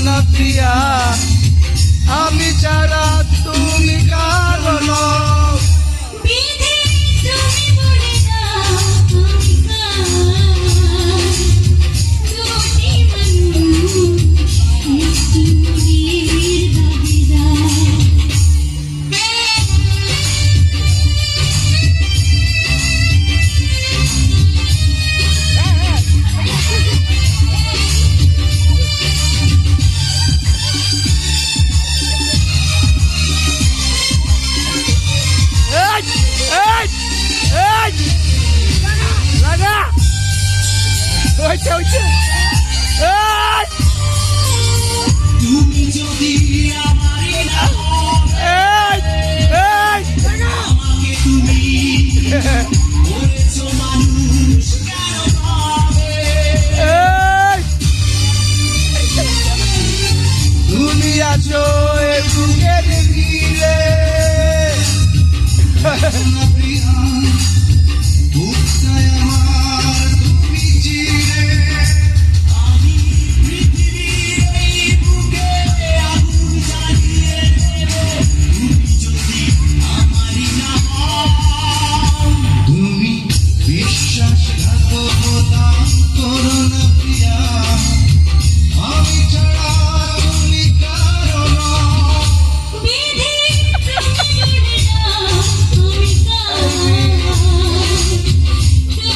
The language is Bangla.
না প্রিয়া আমি ছাড়া হচ্ছে হচ্ছে Oops, I am.